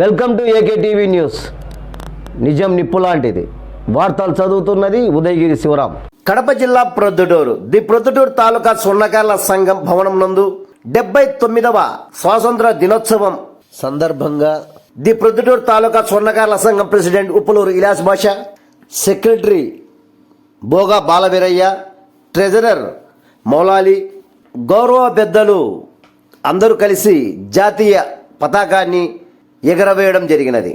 Welcome to AK TV news. నిజం నిప్పు లాంటిది. వార్తలు చదువుతున్నది ఉదయగిరి శివరాం. కడప జిల్లా ప్రొద్దుటూరు. ది ప్రొద్దుటూరు తాలూకా స్వర్ణకారుల సంఘం భవనం నందు డెబ్బై తొమ్మిదవ స్వాతంత్ర దినోత్సవం సందర్భంగా ది ప్రొద్దుటూరు తాలూకా స్వర్ణకారుల సంఘం president Uppuluru Ilyas Basha secretary Boga Balaveeraiah treasurer Moulali గౌరవ పెద్దలు అందరూ కలిసి జాతీయ పతాకాన్ని ఎగరవేయడం జరిగినది.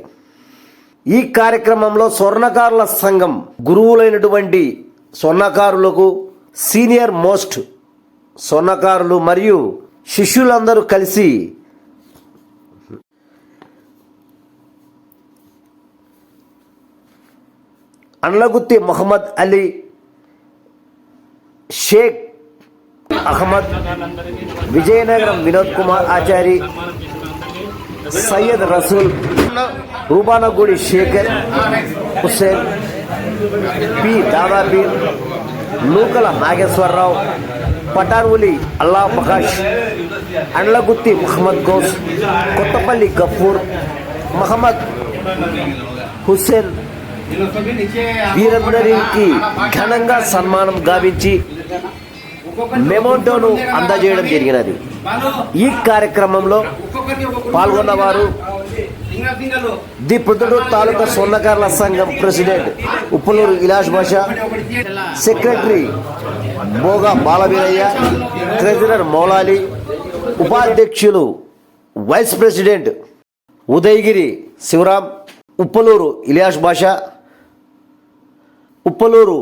ఈ కార్యక్రమంలో స్వర్ణకారుల సంఘం గురువులైనటువంటి స్వర్ణకారులకు సీనియర్ మోస్ట్ స్వర్ణకారులు మరియు శిష్యులందరూ కలిసి అండ్లగుత్తి మొహమ్మద్ అలీ షేక్ అహ్మద్ విజయనగరం వినోద్ కుమార్ ఆచారి సయ్యద్ రసూల్ రూబానగూడి శేఖర్ హుస్సేన్ పి. దాదాపీర్ నూకల నాగేశ్వరరావు పటార్వులి అల్లా మహాష్ అండ్లగుత్తి మహమ్మద్ గౌస్ కొత్తపల్లి గఫూర్ మహమ్మద్ హుస్సేన్ వీరందరికి ఘనంగా సన్మానం గావించి మెమోటోను అందజేయడం జరిగినది. ఈ కార్యక్రమంలో పాల్గొన్నవారు ది ప్రొద్దుటూరు తాలూకా స్వర్ణకారుల సంఘం president Uppuluru Ilyas Basha secretary Boga Balaveeraiah treasurer Moulali ఉపాధ్యక్షులు వైస్ ప్రెసిడెంట్ ఉదయగిరి శివరాం ఉప్పలూరు ఇలియాష్ బాషా ఉప్పలూరు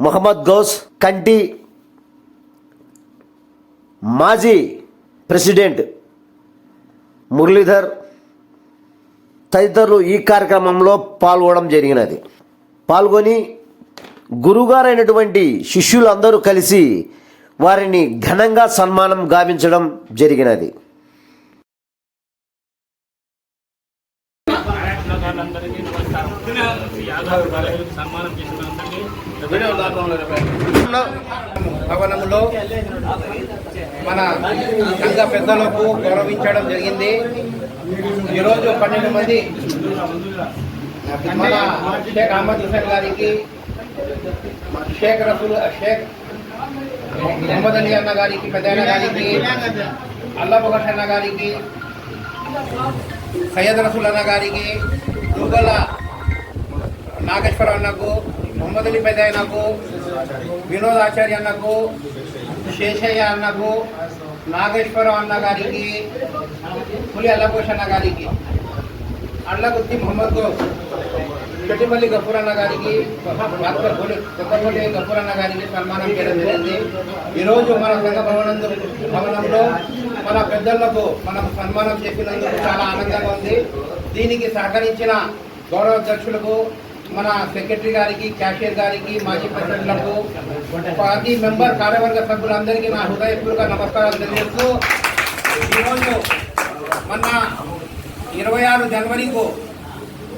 మొహమ్మద్ గౌస్ కంటి మాజీ ప్రెసిడెంట్ మురళీధర్ తదితరులు ఈ కార్యక్రమంలో పాల్గొనడం జరిగినది. పాల్గొని గురుగారైనటువంటి శిష్యులందరూ కలిసి వారిని ఘనంగా సన్మానం గావించడం జరిగినది. భవనంలో మన సంఘ పెద్దలకు గౌరవించడం జరిగింది. ఈరోజు పన్నెండు మంది మన షేక్ అహ్మద్ హుసేన్ గారికి షేక్ రసూల్ షేక్ మొహమ్మద్ అలీ అన్న గారికి పెద్దయ్య గారికి అల్లా అన్న గారికి సయ్యద్ రసూల్ అన్న గారికి దుర్గల నాగేశ్వర అన్నకు మొహమ్మద్ అలీ పెద్ద అన్నకు వినోద్ ఆచార్య అన్నకు శేషయ్య అన్నకు నాగేశ్వరం అన్న గారికి పులి అల్లభూష్ అన్న గారికి అల్లగుత్తి మొహమ్మద్ చెట్టిపల్లి గఫూర్ అన్న గారికి డాక్టర్ కొత్తపల్లి గఫూర్ అన్న గారికి సన్మానం చేయడం జరిగింది. ఈరోజు మన సంఘ భవనందు భవనంలో మన పెద్దలకు మనకు సన్మానం చేసినందుకు చాలా ఆనందంగా ఉంది. దీనికి సహకరించిన గౌరవ అధ్యక్షులకు మన సెక్రటరీ గారికి క్యాషియర్ గారికి మాజీ ప్రెసిడెంట్లకు ప్రతి మెంబర్ కార్యవర్గ సభ్యులందరికీ నా హృదయపూర్వక నమస్కారాలు తెలియజేస్తూ ఈరోజు మొన్న ఇరవై ఆరు జనవరికు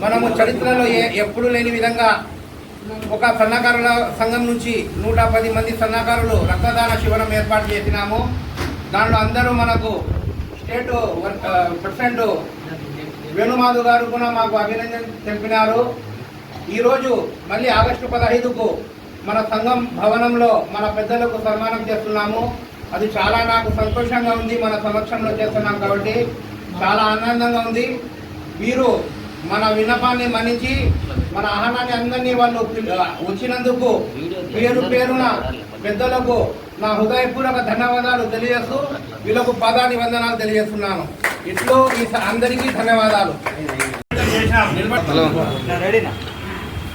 మనము చరిత్రలో ఏ లేని విధంగా ఒక సన్నకారుల సంఘం నుంచి నూట పది మంది సన్నకారులు రక్తదాన శిబిరం ఏర్పాటు చేసినాము. దాంట్లో అందరూ మనకు స్టేట్ ప్రెసిడెంట్ వేణుమాధు గారు కూడా మాకు అభినందన తెలిపినారు. ఈరోజు మళ్ళీ ఆగస్టు పదహైదుకు మన సంఘం భవనంలో మన పెద్దలకు సన్మానం చేస్తున్నాము. అది చాలా నాకు సంతోషంగా ఉంది మన సమక్షంలో చేస్తున్నాం కాబట్టి చాలా ఆనందంగా ఉంది. వీరు మన విన్నపాన్ని మన్నించి మన ఆహ్వానాన్ని అందరినీ వాళ్ళు వచ్చినందుకు పేరు పేరున పెద్దలకు నా హృదయపూర్వక ధన్యవాదాలు తెలియజేస్తూ వీళ్ళకు పదాని వందనాలు తెలియజేస్తున్నాను. ఇట్లు అందరికీ ధన్యవాదాలు.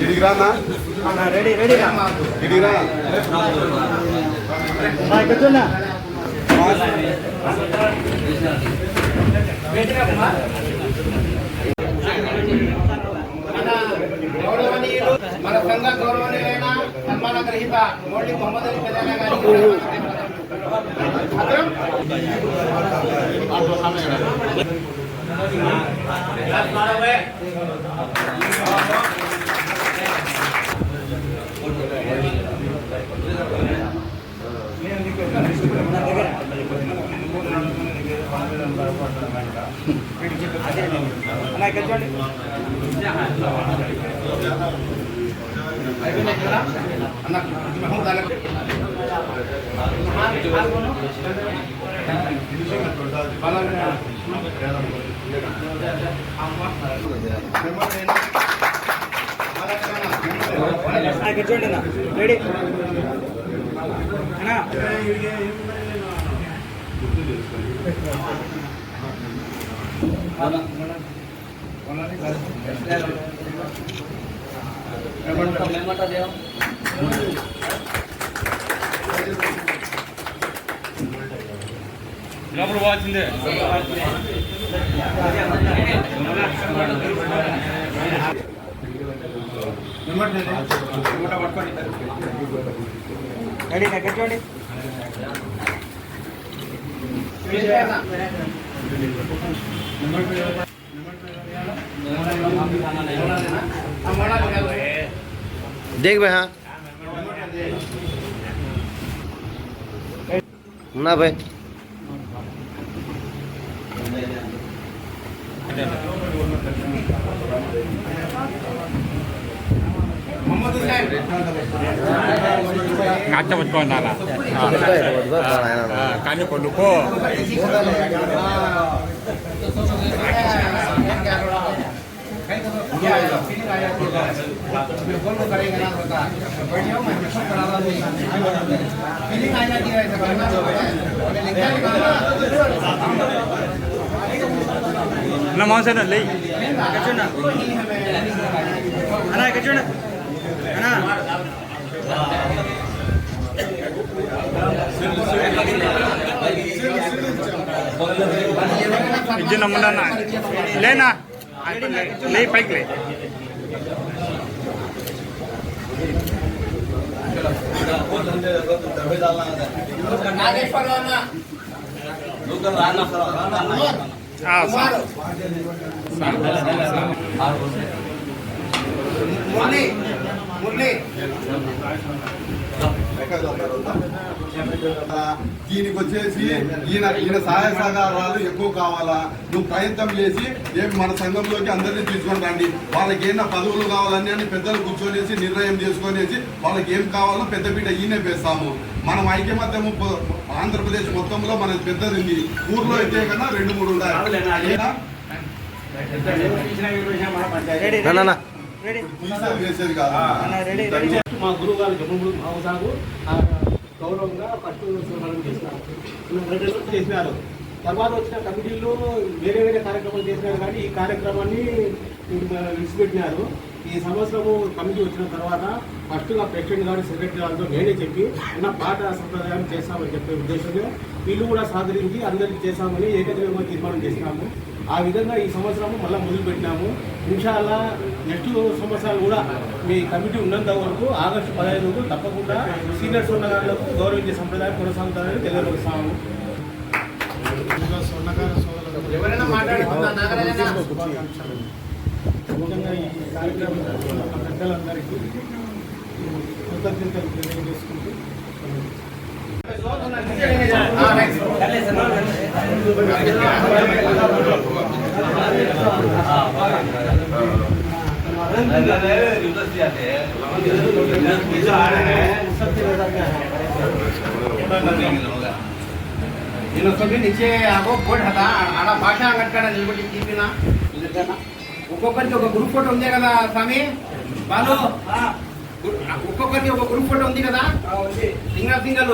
ఇడిగిరానా ఇడిగిరా మన గౌరవనీయులు మన సంఘ గౌరవనీయులైన సన్మాన గ్రహీత మోడీ మొహమ్మద్ అలీ పెదానా చూడండి రెడీ అన్నా మహమ్మద్ లోపల పోవాల్సిందే రెడీ కట్టండి देख भाई हाँ। ना भाई। నాట్యం పెట్టుకోండాలా కానీ కొనుక్కో ఫీలింగ్ ఆయన నా మాసం లే కూర్చోండి అలా కూర్చోండి ఇజ్జు నమ్ముడన్నా లేనా లే పైకి లే నాగేశ్వరరావు దీనికి వచ్చేసి ఈయన ఈయన సహాయ సహకారాలు ఎక్కువ కావాలా? నువ్వు ప్రయత్నం చేసి ఏమి మన సంఘంలోకి అందరినీ తీసుకొని రండి. వాళ్ళకి ఏమైనా పదవులు కావాలని అని పెద్దలు కూర్చొనేసి నిర్ణయం చేసుకొనేసి వాళ్ళకి ఏం కావాలో పెద్ద పీట ఈయనే వేస్తాము. మనం ఐక్యమత్యము ఆంధ్రప్రదేశ్ మొత్తంలో మనది పెద్దది ఉంది ఊర్లో అయితే కన్నా రెండు మూడు ఉన్నాయి మా గురువు గారు జమ్మూడు మావుదాకు గౌరవంగా ఫస్ట్ మనం చేసినారు. చేసినారు. తర్వాత వచ్చిన కమిటీలు వేరే వేరే కార్యక్రమాలు చేసినారు కానీ ఈ కార్యక్రమాన్ని విడిచిపెట్టినారు. ఈ సంవత్సరము కమిటీ వచ్చిన తర్వాత ఫస్ట్గా ప్రెసిడెంట్ గారు సెక్రటరీ గారితో నేనే చెప్పి అన్న పాట సంప్రదాయం చేస్తామని చెప్పే ఉద్దేశంగా వీళ్ళు కూడా సాధించి అందరికీ చేస్తామని ఏకగ్రీవంగా తీర్మానం చేసినాము. ఆ విధంగా ఈ సంవత్సరం మళ్ళీ మొదలు పెట్టినాము ఇన్షాల్లా నెక్స్ట్ సంవత్సరాలు కూడా మీ కమిటీ ఉన్నంత వరకు ఆగస్టు పదహైదు వరకు తప్పకుండా సీనియర్స్ ఉన్న వాళ్ళకు గౌరవించే సంప్రదాయం కొనసాగుతారని ముఖ్యంగా ఈ కార్యక్రమం పెద్దలందరికీ కృతజ్ఞతలు తెలియజేసుకుంటూ భాష అంగట్కాడ నిలబడి తీపిన ఒక్కొక్కరికి ఒక గ్రూప్ ఫోటో ఉందే కదా? స్వామి బాలు ఒక్కొక్కరికి ఒక గ్రూప్ ఫోటో ఉంది. కదా సింగల్ సింగల్.